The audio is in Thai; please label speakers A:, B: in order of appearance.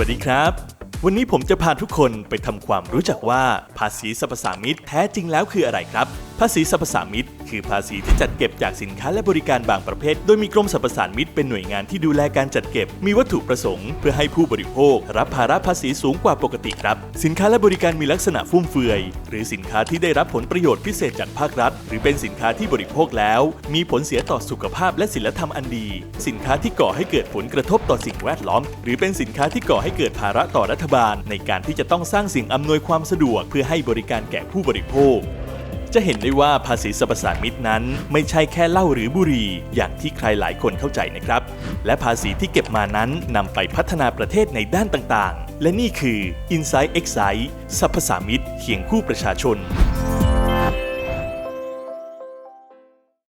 A: วัสดีครับ วันนี้ผมจะพาทุกคนไปทำความรู้จักว่าภาษีสรรพสามิตแท้จริงแล้วคืออะไรครับ ภาษีสรรพสามิตคือภาษีที่จัดเก็บจากสินค้าและบริการบางประเภท โดยมีกรมสรรพสามิตเป็นหน่วยงานที่ดูแลการจัดเก็บ มีวัตถุประสงค์เพื่อให้ผู้บริโภครับภาระภาษีสูงกว่าปกติครับ สินค้าและบริการมีลักษณะฟุ่มเฟือย หรือสินค้าที่ได้รับผลประโยชน์พิเศษจากภาครัฐ หรือเป็นสินค้าที่บริโภคแล้ว มีผลเสียต่อสุขภาพและศีลธรรมอันดี สินค้าที่ก่อให้เกิดผลกระทบต่อสิ่งแวดล้อม หรือเป็นสินค้าที่ก่อให้เกิดภาระต่อรัฐบาล ในการที่จะต้องสร้างสิ่งอำนวยความสะดวก เพื่อให้บริการแก่ผู้บริโภค จะเห็นได้ว่าภาษีสรรพสามิตนั้น ไม่ใช่แค่เหล้าหรือบุหรี่อย่างที่ใครหลายคนเข้าใจนะครับ และภาษีที่เก็บมานั้นนำไปพัฒนาประเทศในด้านต่างๆ และนี่คือ Inside Excise สรรพสามิตเคียงคู่ประชาชน